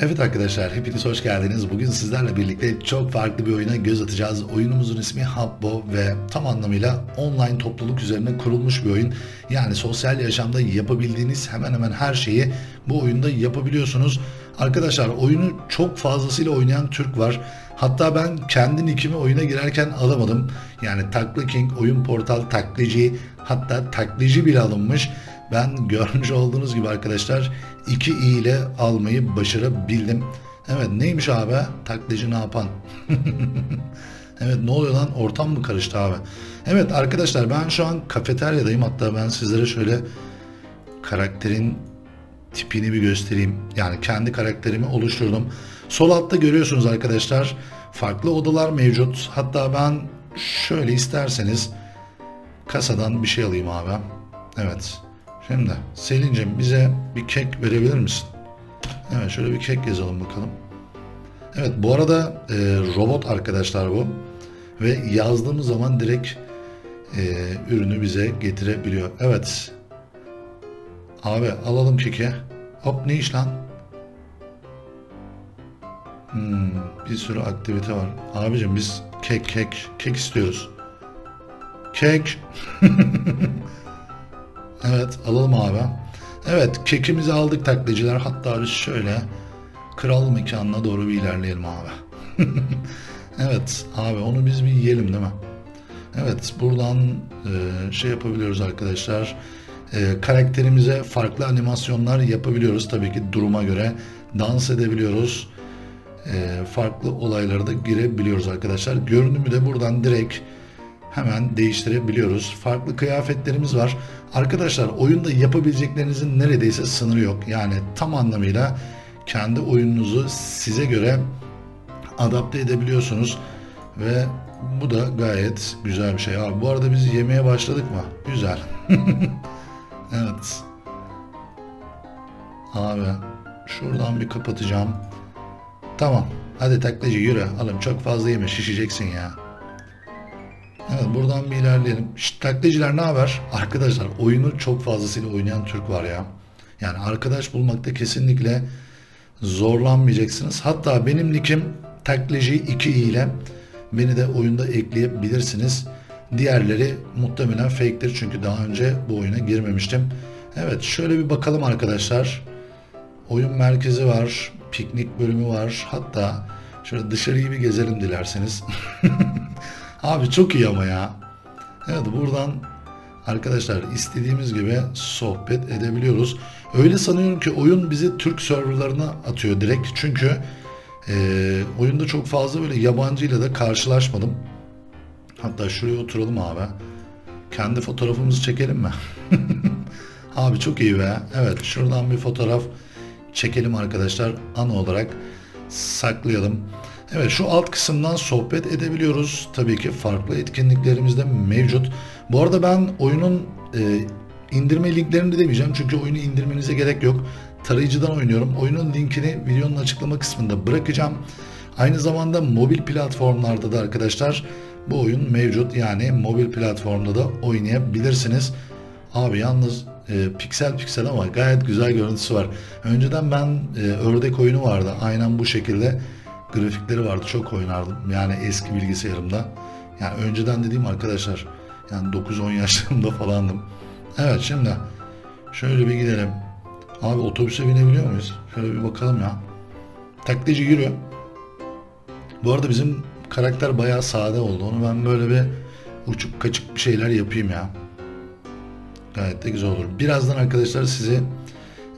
Evet arkadaşlar hepiniz hoş geldiniz. Bugün sizlerle birlikte çok farklı bir oyuna göz atacağız. Oyunumuzun ismi Habbo ve tam anlamıyla online topluluk üzerine kurulmuş bir oyun. Yani sosyal yaşamda yapabildiğiniz hemen hemen her şeyi bu oyunda yapabiliyorsunuz. Arkadaşlar oyunu çok fazlasıyla oynayan Türk var. Hatta ben kendi nickimi oyuna girerken alamadım. Yani Taklı King, oyun portal taklici, hatta taklici bile alınmış. Ben görmüş olduğunuz gibi arkadaşlar 2 i ile almayı başarabildim. Evet neymiş abi? Taklacı ne yapan? evet ne oluyor lan? Ortam mı karıştı abi? Evet arkadaşlar ben şu an kafeteryadayım. Hatta ben sizlere şöyle karakterin tipini bir göstereyim. Yani kendi karakterimi oluşturdum. Sol altta görüyorsunuz arkadaşlar. Farklı odalar mevcut. Hatta ben şöyle isterseniz kasadan bir şey alayım abi. Evet. Şimdi Selin'cim bize bir kek verebilir misin? Evet şöyle bir kek yazalım bakalım. Evet bu arada e, robot arkadaşlar bu. Ve yazdığımız zaman direkt e, ürünü bize getirebiliyor. Evet. Abi alalım keki. Hop ne iş lan? Hmm, bir sürü aktivite var. Abicim biz kek kek kek istiyoruz. Kek. Evet alalım abi. Evet kekimizi aldık taklitçiler. Hatta biz şöyle kral mekanına doğru bir ilerleyelim abi. evet abi onu biz bir yiyelim değil mi? Evet buradan e, şey yapabiliyoruz arkadaşlar. E, karakterimize farklı animasyonlar yapabiliyoruz tabii ki duruma göre. Dans edebiliyoruz. E, farklı olaylara da girebiliyoruz arkadaşlar. Görünümü de buradan direkt hemen değiştirebiliyoruz. Farklı kıyafetlerimiz var. Arkadaşlar oyunda yapabileceklerinizin neredeyse sınırı yok. Yani tam anlamıyla kendi oyununuzu size göre adapte edebiliyorsunuz ve bu da gayet güzel bir şey. Abi bu arada biz yemeğe başladık mı? Güzel. evet. Abi şuradan bir kapatacağım. Tamam. Hadi taklacı yürü. Alım çok fazla yeme şişeceksin ya. Evet buradan bir ilerleyelim. Şşt taklitçiler ne haber? Arkadaşlar oyunu çok fazlasıyla oynayan Türk var ya. Yani arkadaş bulmakta kesinlikle zorlanmayacaksınız. Hatta benim nickim taklitçi 2 ile beni de oyunda ekleyebilirsiniz. Diğerleri muhtemelen fake'tir çünkü daha önce bu oyuna girmemiştim. Evet şöyle bir bakalım arkadaşlar. Oyun merkezi var, piknik bölümü var. Hatta şöyle dışarıyı bir gezelim dilerseniz. Abi çok iyi ama ya. Evet buradan arkadaşlar istediğimiz gibi sohbet edebiliyoruz. Öyle sanıyorum ki oyun bizi Türk serverlarına atıyor direkt. Çünkü e, oyunda çok fazla böyle yabancıyla da karşılaşmadım. Hatta şuraya oturalım abi. Kendi fotoğrafımızı çekelim mi? abi çok iyi be. Evet şuradan bir fotoğraf çekelim arkadaşlar. An olarak saklayalım. Evet şu alt kısımdan sohbet edebiliyoruz. Tabii ki farklı etkinliklerimiz de mevcut. Bu arada ben oyunun e, indirme linklerini de demeyeceğim. Çünkü oyunu indirmenize gerek yok. Tarayıcıdan oynuyorum. Oyunun linkini videonun açıklama kısmında bırakacağım. Aynı zamanda mobil platformlarda da arkadaşlar bu oyun mevcut. Yani mobil platformda da oynayabilirsiniz. Abi yalnız e, piksel piksel ama gayet güzel görüntüsü var. Önceden ben e, ördek oyunu vardı. Aynen bu şekilde grafikleri vardı. Çok oynardım. Yani eski bilgisayarımda. Yani önceden dediğim arkadaşlar yani 9-10 yaşlarımda falandım. Evet şimdi şöyle bir gidelim. Abi otobüse binebiliyor muyuz? Şöyle bir bakalım ya. Taklitçi yürü. Bu arada bizim karakter bayağı sade oldu. Onu ben böyle bir uçuk kaçık bir şeyler yapayım ya. Gayet de güzel olur. Birazdan arkadaşlar sizi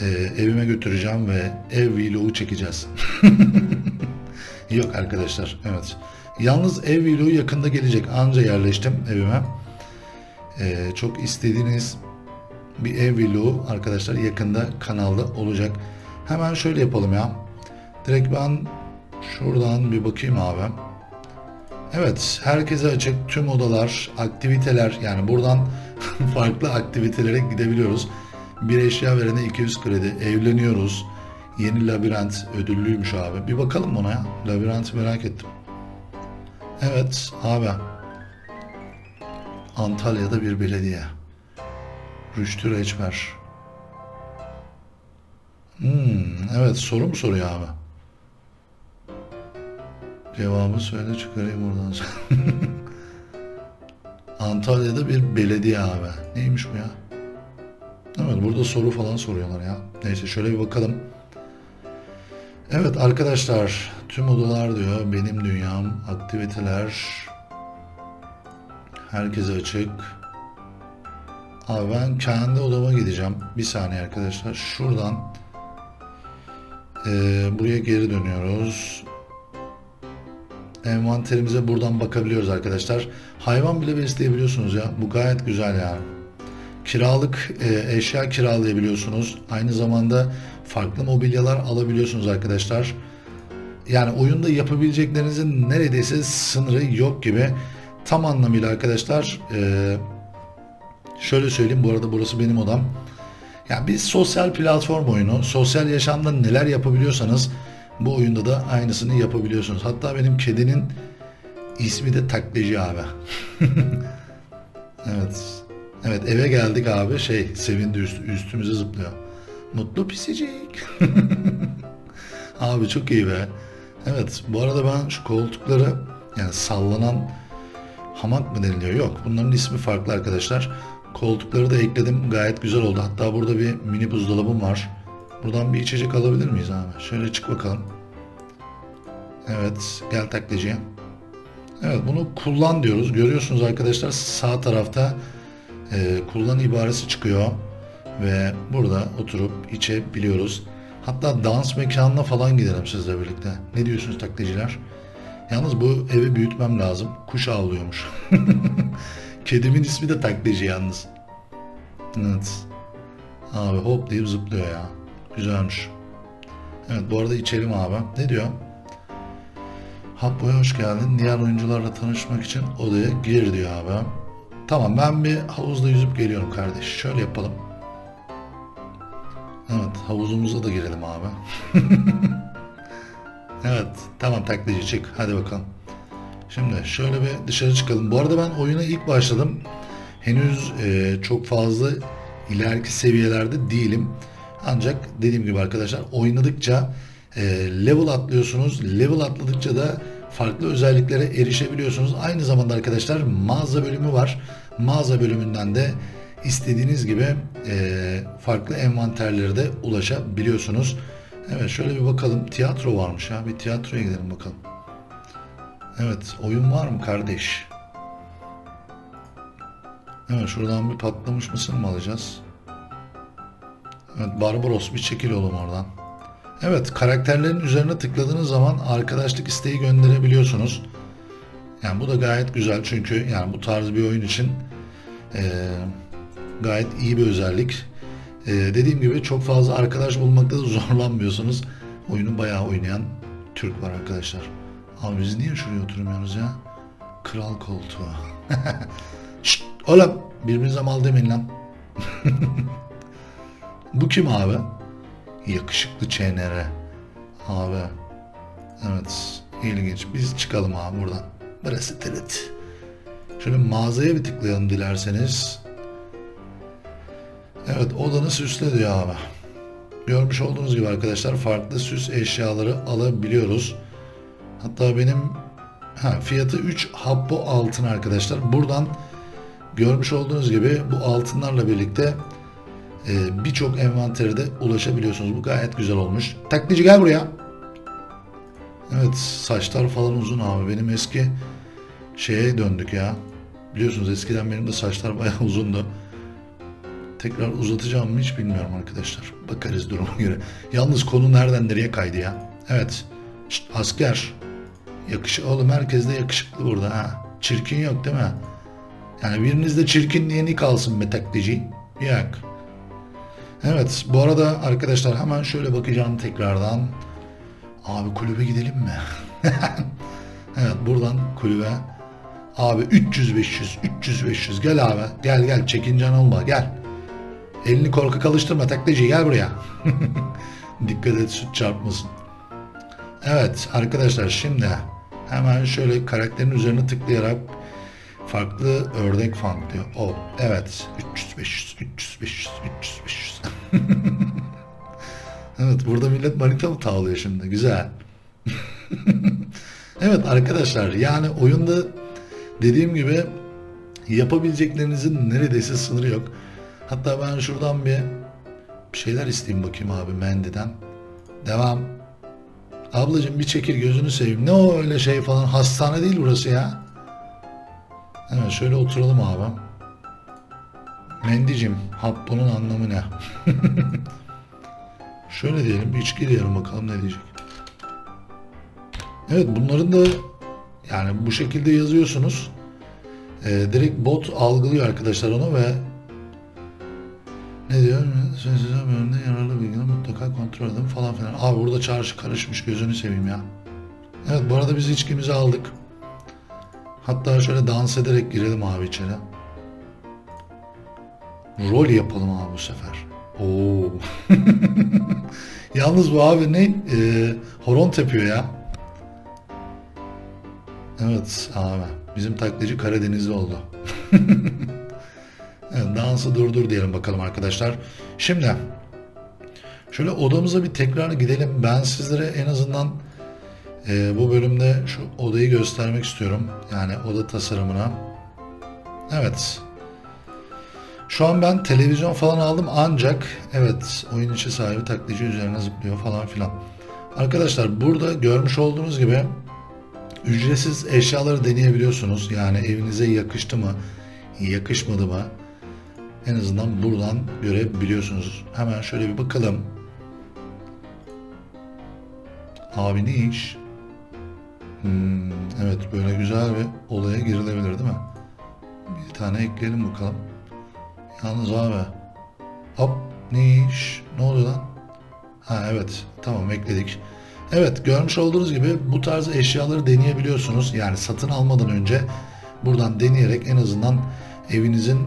e, evime götüreceğim ve ev vlogu çekeceğiz. Yok arkadaşlar. Evet. Yalnız ev vlogu yakında gelecek. Anca yerleştim evime. Ee, çok istediğiniz bir ev vlogu arkadaşlar yakında kanalda olacak. Hemen şöyle yapalım ya. Direkt ben şuradan bir bakayım abi. Evet, herkese açık tüm odalar, aktiviteler yani buradan farklı aktivitelere gidebiliyoruz. Bir eşya verene 200 kredi, evleniyoruz. Yeni labirent ödüllüymüş abi. Bir bakalım ona ya. Labirenti merak ettim. Evet abi. Antalya'da bir belediye. Rüştü Reçber. Hmm, evet soru mu soruyor abi? Cevabı söyle çıkarayım buradan. Antalya'da bir belediye abi. Neymiş bu ya? Evet burada soru falan soruyorlar ya. Neyse şöyle bir bakalım. Evet arkadaşlar tüm odalar diyor benim dünyam aktiviteler herkese açık. Abi ben kendi odama gideceğim. Bir saniye arkadaşlar. Şuradan eee, buraya geri dönüyoruz. Envanterimize buradan bakabiliyoruz arkadaşlar. Hayvan bile besleyebiliyorsunuz ya. Bu gayet güzel yani. Kiralık e, eşya kiralayabiliyorsunuz. Aynı zamanda farklı mobilyalar alabiliyorsunuz arkadaşlar. Yani oyunda yapabileceklerinizin neredeyse sınırı yok gibi. Tam anlamıyla arkadaşlar e, şöyle söyleyeyim bu arada burası benim odam. Ya bir sosyal platform oyunu. Sosyal yaşamda neler yapabiliyorsanız bu oyunda da aynısını yapabiliyorsunuz. Hatta benim kedinin ismi de taklacı abi. evet. Evet eve geldik abi şey sevindi üst, üstümüze zıplıyor. Mutlu pisicik. abi çok iyi be. Evet bu arada ben şu koltukları yani sallanan hamak mı deniliyor? Yok bunların ismi farklı arkadaşlar. Koltukları da ekledim gayet güzel oldu. Hatta burada bir mini buzdolabım var. Buradan bir içecek alabilir miyiz abi? Şöyle çık bakalım. Evet gel taklacıya. Evet bunu kullan diyoruz. Görüyorsunuz arkadaşlar sağ tarafta e, kullan ibaresi çıkıyor. Ve burada oturup içebiliyoruz. Hatta dans mekanına falan gidelim sizle birlikte. Ne diyorsunuz taklacılar? Yalnız bu evi büyütmem lazım. Kuş avlıyormuş. Kedimin ismi de taklacı yalnız. Evet. Abi hop deyip zıplıyor ya. Güzelmiş. Evet bu arada içelim abi. Ne diyor? Habbo'ya hoş geldin. Diğer oyuncularla tanışmak için odaya gir diyor abi. Tamam ben bir havuzda yüzüp geliyorum kardeş. Şöyle yapalım. Evet havuzumuza da girelim abi. evet tamam taklacı çık. Hadi bakalım. Şimdi şöyle bir dışarı çıkalım. Bu arada ben oyuna ilk başladım. Henüz e, çok fazla ileriki seviyelerde değilim. Ancak dediğim gibi arkadaşlar oynadıkça e, level atlıyorsunuz. Level atladıkça da farklı özelliklere erişebiliyorsunuz. Aynı zamanda arkadaşlar mağaza bölümü var. Mağaza bölümünden de istediğiniz gibi e, farklı envanterlere de ulaşabiliyorsunuz. Evet şöyle bir bakalım. Tiyatro varmış ya. Bir tiyatroya gidelim bakalım. Evet oyun var mı kardeş? Evet şuradan bir patlamış mısır mı alacağız? Evet Barbaros bir çekil oğlum oradan. Evet karakterlerin üzerine tıkladığınız zaman arkadaşlık isteği gönderebiliyorsunuz. Yani bu da gayet güzel çünkü yani bu tarz bir oyun için eee, gayet iyi bir özellik. Eee, dediğim gibi çok fazla arkadaş bulmakta zorlanmıyorsunuz. Oyunu bayağı oynayan Türk var arkadaşlar. Abi biz niye şuraya oturmuyoruz ya? Kral koltuğu. Şşt, oğlum birbirinize mal demeyin lan. Bu kim abi? Yakışıklı çenere. Abi. Evet. ilginç. Biz çıkalım abi buradan. Burası tırıt. Şöyle mağazaya bir tıklayalım dilerseniz. Evet odanı süsle diyor abi. Görmüş olduğunuz gibi arkadaşlar farklı süs eşyaları alabiliyoruz. Hatta benim ha, fiyatı 3 habbo altın arkadaşlar. Buradan görmüş olduğunuz gibi bu altınlarla birlikte e, birçok envantere de ulaşabiliyorsunuz. Bu gayet güzel olmuş. Taklici gel buraya. Evet saçlar falan uzun abi. Benim eski şeye döndük ya. Biliyorsunuz eskiden benim de saçlar bayağı uzundu. Tekrar uzatacağım mı hiç bilmiyorum arkadaşlar. Bakarız duruma göre. Yalnız konu nereden nereye kaydı ya. Evet. Şşt, asker. Yakışı oğlum herkes de yakışıklı burada ha. Çirkin yok değil mi? Yani birinizde çirkinliğini kalsın be taklici. Yok. Evet bu arada arkadaşlar hemen şöyle bakacağım tekrardan. Abi kulübe gidelim mi? evet buradan kulübe. Abi 300 500 300 500 gel abi gel gel çekincen olma gel. Elini korkak alıştırma taklacı gel buraya. Dikkat et süt çarpmasın. Evet arkadaşlar şimdi hemen şöyle karakterin üzerine tıklayarak farklı ördek fan diyor. O evet 300 500 300 500 300 500. evet burada millet manita mı tavlıyor şimdi güzel. Evet arkadaşlar yani oyunda dediğim gibi yapabileceklerinizin neredeyse sınırı yok. Hatta ben şuradan bir bir şeyler isteyeyim bakayım abi Mendy'den. Devam. Ablacığım bir çekil gözünü seveyim. Ne o öyle şey falan. Hastane değil burası ya. Evet şöyle oturalım abi. Mendicim, Happo'nun anlamı ne? şöyle diyelim, içki diyelim bakalım ne diyecek. Evet bunların da yani bu şekilde yazıyorsunuz. Ee, direkt bot algılıyor arkadaşlar onu ve ne diyor? Sessiz bölümde yararlı bilgileri mutlaka kontrol edin falan filan. Abi burada çarşı karışmış gözünü seveyim ya. Evet bu arada biz içkimizi aldık. Hatta şöyle dans ederek girelim abi içeri. Rol yapalım abi bu sefer. Oo. Yalnız bu abi ne? Ee, horon tepiyor ya. Evet abi. Bizim taklacı Karadenizli oldu. dansı durdur diyelim bakalım arkadaşlar. Şimdi şöyle odamıza bir tekrar gidelim. Ben sizlere en azından e, bu bölümde şu odayı göstermek istiyorum. Yani oda tasarımına. Evet. Şu an ben televizyon falan aldım ancak evet oyun içi sahibi taklacı üzerine zıplıyor falan filan. Arkadaşlar burada görmüş olduğunuz gibi ücretsiz eşyaları deneyebiliyorsunuz. Yani evinize yakıştı mı, yakışmadı mı? En azından buradan görebiliyorsunuz. Hemen şöyle bir bakalım. Abi ne iş? Hmm, evet böyle güzel bir olaya girilebilir değil mi? Bir tane ekleyelim bakalım. Yalnız abi. Hop ne iş? Ne oluyor lan? Ha evet tamam ekledik. Evet görmüş olduğunuz gibi bu tarz eşyaları deneyebiliyorsunuz. Yani satın almadan önce buradan deneyerek en azından evinizin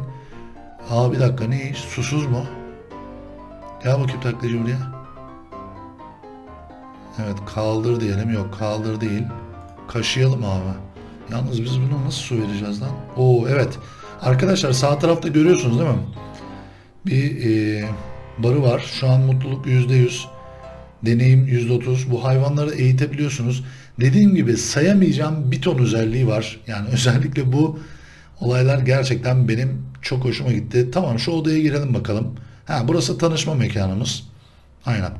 Aa bir dakika ne iş? Susuz mu? Gel bakayım taklacı buraya. Evet kaldır diyelim. Yok kaldır değil. Kaşıyalım abi. Yalnız biz buna nasıl su vereceğiz lan? Oo evet. Arkadaşlar sağ tarafta görüyorsunuz değil mi? Bir e, barı var. Şu an mutluluk %100. Deneyim %30. Bu hayvanları eğitebiliyorsunuz. Dediğim gibi sayamayacağım bir ton özelliği var. Yani özellikle bu olaylar gerçekten benim çok hoşuma gitti. Tamam şu odaya girelim bakalım. Ha burası tanışma mekanımız. Aynen.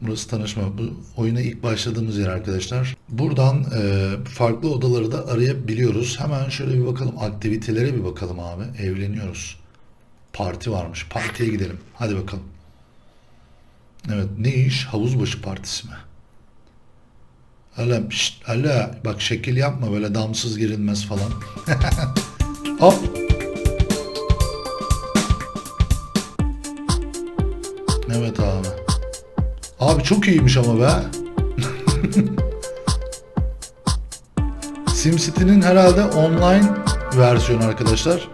Burası tanışma. Bu oyuna ilk başladığımız yer arkadaşlar. Buradan e, farklı odaları da arayabiliyoruz. Hemen şöyle bir bakalım. Aktivitelere bir bakalım abi. Evleniyoruz. Parti varmış. Partiye gidelim. Hadi bakalım. Evet ne iş? Havuzbaşı partisi mi? Öyle, şşt, öyle bak şekil yapma böyle damsız girilmez falan. Hop. Evet abi. Abi çok iyiymiş ama be. SimCity'nin herhalde online versiyonu arkadaşlar.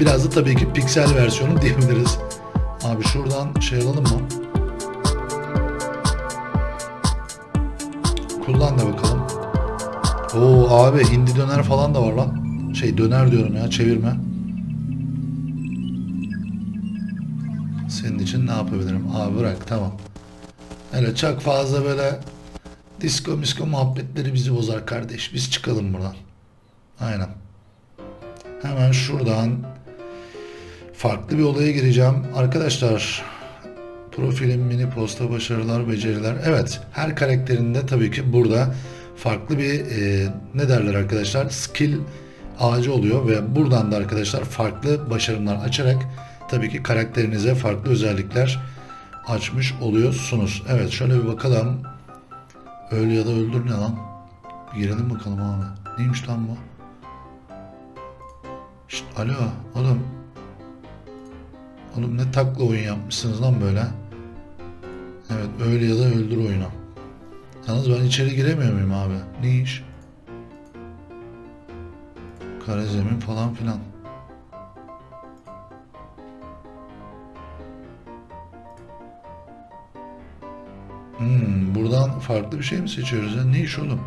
Biraz da tabii ki piksel versiyonu diyebiliriz. Abi şuradan şey alalım mı? Kullan da bakalım. Oo abi hindi döner falan da var lan. Şey döner diyorum ya çevirme. Yapabilirim? Abi bırak tamam. Öyle çok fazla böyle disco misko muhabbetleri bizi bozar kardeş. Biz çıkalım buradan. Aynen. Hemen şuradan farklı bir olaya gireceğim. Arkadaşlar profilim, mini posta, başarılar, beceriler. Evet her karakterinde tabii ki burada farklı bir e, ne derler arkadaşlar skill ağacı oluyor ve buradan da arkadaşlar farklı başarımlar açarak tabii ki karakterinize farklı özellikler açmış oluyorsunuz. Evet şöyle bir bakalım. Öl ya da öldür ne lan? Bir girelim bakalım abi. Neymiş lan bu? Şşt, alo oğlum. Oğlum ne takla oyun yapmışsınız lan böyle. Evet öl ya da öldür oyunu. Yalnız ben içeri giremiyor muyum abi? Ne iş? Kara zemin falan filan. Hmm, buradan farklı bir şey mi seçiyoruz ya? Ne iş oğlum?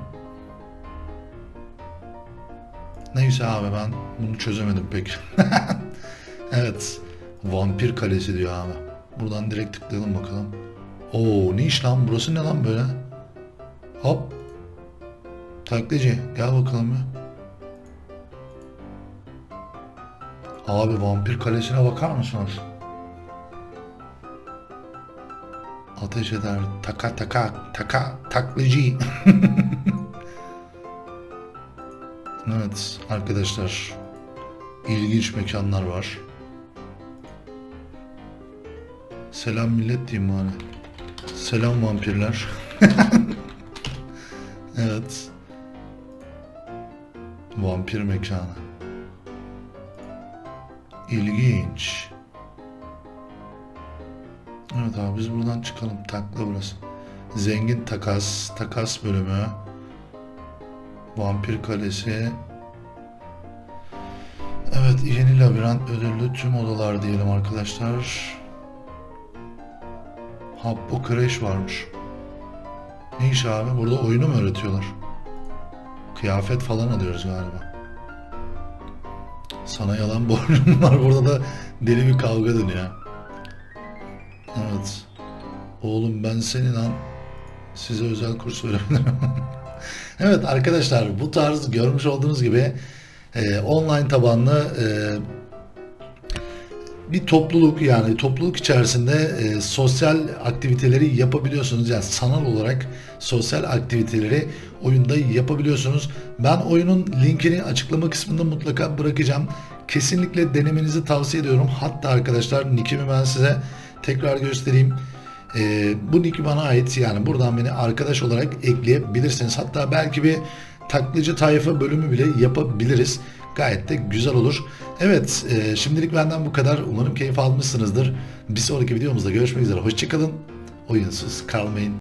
Neyse abi ben bunu çözemedim pek. evet. Vampir kalesi diyor abi. Buradan direkt tıklayalım bakalım. Oo ne iş lan? Burası ne lan böyle? Hop. Taklacı gel bakalım ya. Abi vampir kalesine bakar mısınız? Ateş eder. Taka taka taka taklacı. evet arkadaşlar. ilginç mekanlar var. Selam millet diyeyim bari. Selam vampirler. evet. Vampir mekanı. İlginç. Evet abi biz buradan çıkalım. Takla burası. Zengin takas. Takas bölümü. Vampir kalesi. Evet yeni labirent ödüllü tüm odalar diyelim arkadaşlar. Habbo Crash varmış. Ne iş abi? Burada oyunu mu öğretiyorlar? Kıyafet falan alıyoruz galiba. Sana yalan borcum var. Burada da deli bir kavga dönüyor. Evet. Oğlum ben senin an size özel kurs verebilirim. evet arkadaşlar bu tarz görmüş olduğunuz gibi e, online tabanlı e, bir topluluk yani topluluk içerisinde e, sosyal aktiviteleri yapabiliyorsunuz. Yani sanal olarak sosyal aktiviteleri oyunda yapabiliyorsunuz. Ben oyunun linkini açıklama kısmında mutlaka bırakacağım. Kesinlikle denemenizi tavsiye ediyorum. Hatta arkadaşlar nickimi ben size tekrar göstereyim. E, bu nick bana ait yani buradan beni arkadaş olarak ekleyebilirsiniz. Hatta belki bir taklacı tayfa bölümü bile yapabiliriz. Gayet de güzel olur. Evet e, şimdilik benden bu kadar. Umarım keyif almışsınızdır. Bir sonraki videomuzda görüşmek üzere. Hoşçakalın. Oyunsuz kalmayın.